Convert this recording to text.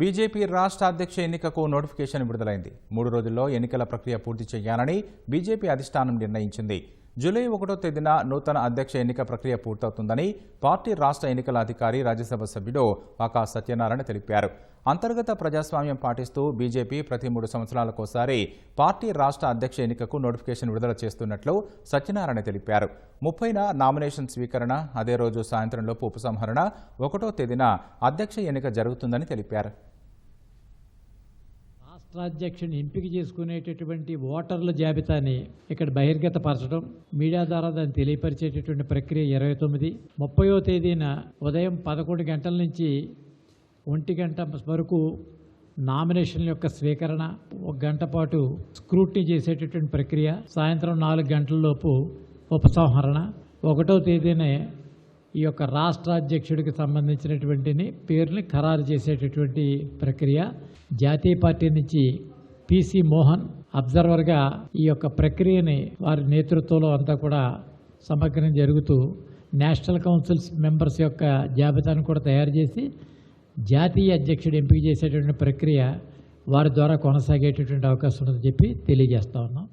BJP రాష్ట్ర అధ్యక్ష ఎన్నికకు నోటిఫికేషన్ విడుదలైంది. మూడు రోజుల్లో ఎన్నికల ప్రక్రియ పూర్తి చేయాలని బీజేపీ అధిష్టానం నిర్ణయించింది. జూలై ఒకటో తేదీన నూతన అధ్యక్ష ఎన్నిక ప్రక్రియ పూర్తవుతుందని పార్టీ రాష్ట్ర ఎన్నికల అధికారి రాజ్యసభ సభ్యుడు వాకా సత్యనారాయణ తెలిపారు. అంతర్గత ప్రజాస్వామ్యం పాటిస్తూ బీజేపీ ప్రతి మూడు సంవత్సరాలకోసారి పార్టీ రాష్ట్ర అధ్యక్ష ఎన్నికకు నోటిఫికేషన్ విడుదల చేస్తున్నట్లు సత్యనారాయణ తెలిపారు. ముప్పైన నామినేషన్ స్వీకరణ అదే రోజు సాయంత్రంలోపు ఉపసంహరణ ఒకటో తేదీన అధ్యక్ష ఎన్నిక జరుగుతుందని తెలిపారు. రాష్ట్రాధ్యక్షుని ఎంపిక చేసుకునేటటువంటి ఓటర్ల జాబితాని ఇక్కడ బహిర్గతపరచడం మీడియా ద్వారా దాన్ని తెలియపరిచేటటువంటి ప్రక్రియ ఇరవై తొమ్మిది. ముప్పయో తేదీన ఉదయం పదకొండు గంటల నుంచి ఒంటి గంట వరకు నామినేషన్ల యొక్క స్వీకరణ ఒక గంట పాటు స్క్రూటినీ చేసేటటువంటి ప్రక్రియ సాయంత్రం నాలుగు గంటల లోపు ఉపసంహరణ ఒకటో తేదీనే ఈ యొక్క రాష్ట్ర అధ్యక్షుడికి సంబంధించినటువంటిని పేరుని ఖరారు చేసేటటువంటి ప్రక్రియ. జాతీయ పార్టీ నుంచి పిసి మోహన్ అబ్జర్వర్గా ఈ యొక్క ప్రక్రియని వారి నేతృత్వంలో అంతా కూడా సమగ్రం జరుగుతూ నేషనల్ కౌన్సిల్స్ మెంబర్స్ యొక్క జాబితాను కూడా తయారు చేసి జాతీయ అధ్యక్షుడు ఎంపిక చేసేటటువంటి ప్రక్రియ వారి ద్వారా కొనసాగేటటువంటి అవకాశం ఉందని చెప్పి తెలియజేస్తా ఉన్నాం.